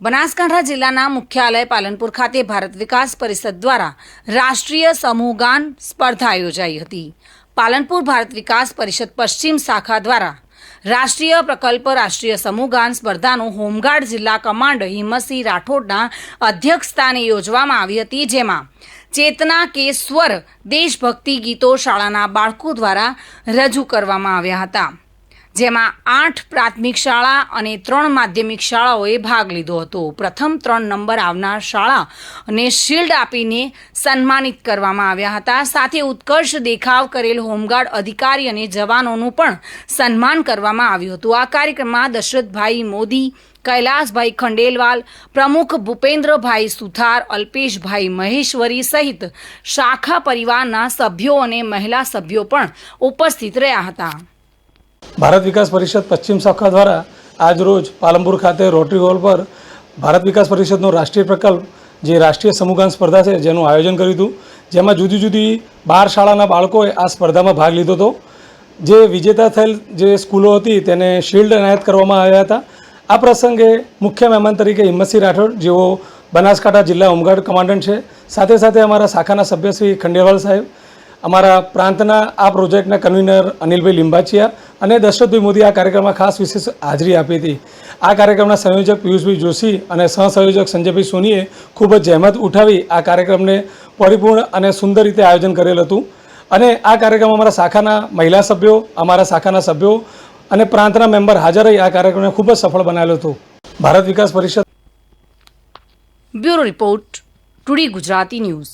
બનાસકાંઠા જિલ્લાના મુખ્યાલય પાલનપુર ખાતે ભારત વિકાસ પરિષદ દ્વારા રાષ્ટ્રીય સમૂહગાન સ્પર્ધા યોજાઈ હતી. પાલનપુર ભારત વિકાસ પરિષદ પશ્ચિમ શાખા દ્વારા રાષ્ટ્રીય પ્રકલ્પ રાષ્ટ્રીય સમૂહગાન સ્પર્ધાનું હોમગાર્ડ જિલ્લા કમાન્ડ હિમસિંહ રાઠોડના અધ્યક્ષસ્થાને યોજવામાં આવી હતી, જેમાં ચેતના કે સ્વર દેશભક્તિ ગીતો શાળાના બાળકો દ્વારા રજૂ કરવામાં આવ્યા હતા. જેમાં આઠ પ્રાથમિક શાળા અને ત્રણ માધ્યમિક શાળાઓએ ભાગ લીધો હતો. પ્રથમ ત્રણ નંબર આવનાર શાળાને શિલ્ડ આપીને સન્માનિત કરવામાં આવ્યા હતા. સાથે ઉત્કર્ષ દેખાવ કરેલ હોમગાર્ડ અધિકારી અને જવાનોનું પણ સન્માન કરવામાં આવ્યું હતું. આ કાર્યક્રમમાં દશરથભાઈ મોદી, કૈલાસભાઈ ખંડેલવાલ, પ્રમુખ ભૂપેન્દ્રભાઈ સુથાર, અલ્પેશભાઈ મહેશ્વરી સહિત શાખા પરિવારના સભ્યો અને મહિલા સભ્યો પણ ઉપસ્થિત રહ્યા હતા. ભારત વિકાસ પરિષદ પશ્ચિમ શાખા દ્વારા આજરોજ પાલનપુર ખાતે રોટરી હોલ પર ભારત વિકાસ પરિષદનો રાષ્ટ્રીય પ્રકલ્પ, જે રાષ્ટ્રીય સમૂહગાન સ્પર્ધા છે, જેનું આયોજન કર્યું હતું. જેમાં જુદી જુદી બાર શાળાના બાળકોએ આ સ્પર્ધામાં ભાગ લીધો હતો. જે વિજેતા થયેલ જે સ્કૂલો હતી, તેને શિલ્ડ એનાયત કરવામાં આવ્યા હતા. આ પ્રસંગે મુખ્ય મહેમાન તરીકે હિંમતસિંહ રાઠોડ, જેઓ બનાસકાંઠા જિલ્લા હોમગાર્ડ કમાન્ડન્ટ છે. સાથે સાથે અમારા શાખાના સભ્ય શ્રી ખંડેવાલ સાહેબ, અમારા પ્રાંતના આ પ્રોજેક્ટના કન્વીનર અનિલભાઈ લિંબાચિયા અને દશરથભાઈ મોદી આ કાર્યક્રમમાં ખાસ વિશેષ હાજરી આપી હતી. આ કાર્યક્રમના સંયોજક પિયુષભાઈ જોશી અને સહસંયોજક સંજયભાઈ સોનીએ ખૂબ જ જહેમત ઉઠાવી આ કાર્યક્રમને પરિપૂર્ણ અને સુંદર રીતે આયોજન કરેલ હતું. અને આ કાર્યક્રમ અમારા શાખાના મહિલા સભ્યો, અમારા શાખાના સભ્યો અને પ્રાંતના મેમ્બર હાજર રહી આ કાર્યક્રમને ખૂબ જ સફળ બનાવેલો હતો. Bharat Vikas Parishad bureau report, today Gujarati news.